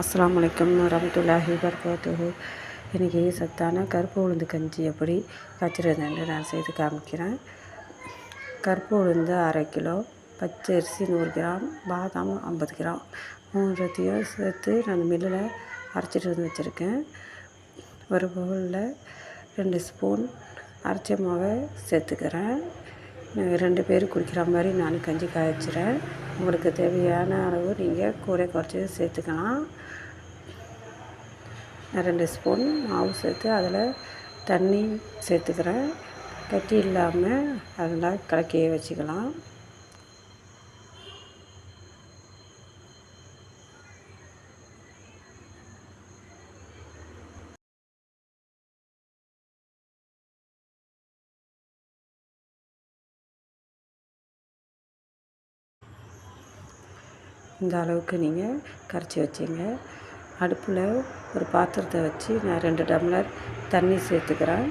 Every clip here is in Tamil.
அஸ்லாம் வலைக்கம் வரமத்துல்லாஹி வபரகாத்துஹு. இன்றைக்கி சத்தான கருப்பு உளுந்து கஞ்சி எப்படி? காய்ச்சிறதுன்னு நான் செய்து காமிக்கிறேன். கருப்பு உளுந்து அரை கிலோ பச்சை அரிசி நூறு கிராம் பாதாம் ஐம்பது கிராம். மூன்றத்தையும் சேர்த்து நான் மில்லில் அரைச்சிட்டு வந்து வச்சுருக்கேன். ஒரு பவுலில் ரெண்டு ஸ்பூன் அரைச்ச மாவை சேர்த்துக்கிறேன். ரெண்டு பேர் குடிக்கிற மாதிரி நான் கஞ்சி காய்ச்சிறேன். உங்களுக்கு தேவையான அளவு நீங்கள் கூரை குறைச்சி சேர்த்துக்கலாம். ரெண்டு ஸ்பூன் மாவு சேர்த்து அதில் தண்ணி சேர்த்துக்கிறேன். கட்டி இல்லாமல் அதெல்லாம் கலக்கி வச்சுக்கலாம். இந்த அளவுக்கு நீங்கள் கரைச்சி வச்சிங்க. அடுப்பில் ஒரு பாத்திரத்தை வச்சு நான் ரெண்டு டம்ளர் தண்ணி சேர்த்துக்கிறேன்.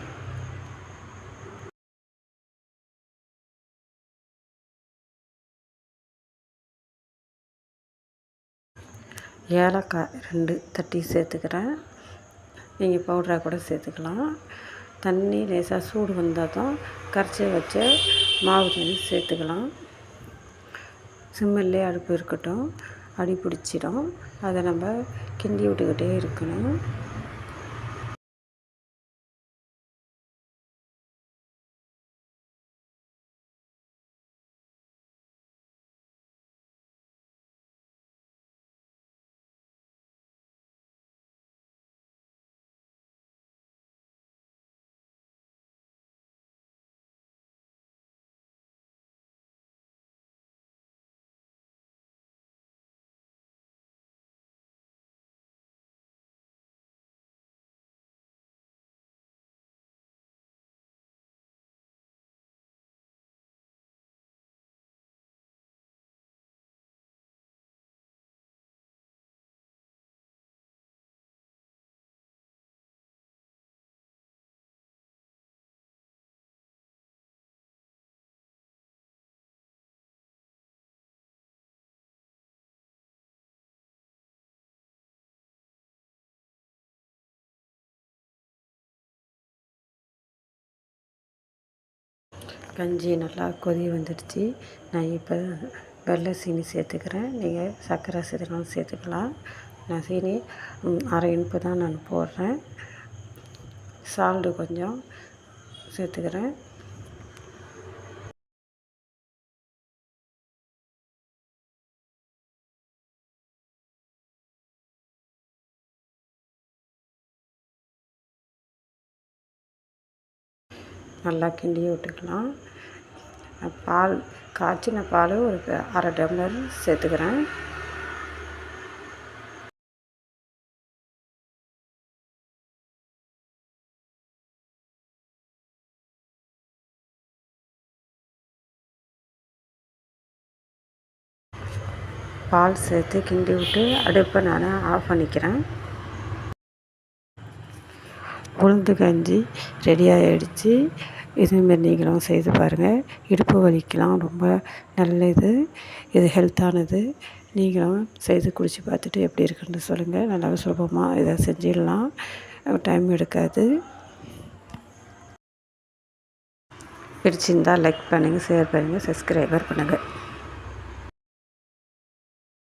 ஏலக்காய் ரெண்டு தட்டி சேர்த்துக்கிறேன். நீங்கள் பவுடராக கூட சேர்த்துக்கலாம். தண்ணி லேசாக சூடு வந்தால் தான் கரைச்சி வச்ச மாவு தண்ணி சேர்த்துக்கலாம். சிம்மிலே அடுப்பு இருக்கட்டும் அடி பிடிச்சிடும். அதை நம்ம கிண்டி விட்டுக்கிட்டே இருக்கணும். கஞ்சி நல்லா கொதி வந்துடுச்சு. நான் இப்போ வெள்ளை சீனி சேர்த்துக்கிறேன். நீங்கள் சர்க்கரை சேர்த்துக்கலாம் சேர்த்துக்கலாம். நான் சீனி அரை இனிப்பு தான் நான் போடுறேன். சால்டு கொஞ்சம் சேர்த்துக்கிறேன். நல்லா கிண்டி விட்டுக்கலாம். பால் காய்ச்சின பால் ஒரு அரை டம்ளர் சேர்த்துக்கிறேன். பால் சேர்த்து கிண்டி விட்டு அடுப்பை நான் ஆஃப் பண்ணிக்கிறேன். உளுந்து கஞ்சி ரெடி ஆகிடுச்சு இதேமாரி நீங்களும் செய்து பாருங்கள் இடுப்பு வலிக்கெலாம் ரொம்ப நல்லது. இது ஹெல்த்தானது நீங்களும் செய்து குடித்து பார்த்துட்டு எப்படி இருக்குன்னு சொல்லுங்கள் நல்லா சுலபமாக இதை செஞ்சிடலாம். டைம் எடுக்காது. பிடிச்சிருந்தால் லைக் பண்ணுங்கள் ஷேர் பண்ணுங்கள் சப்ஸ்கிரைபர் பண்ணுங்கள்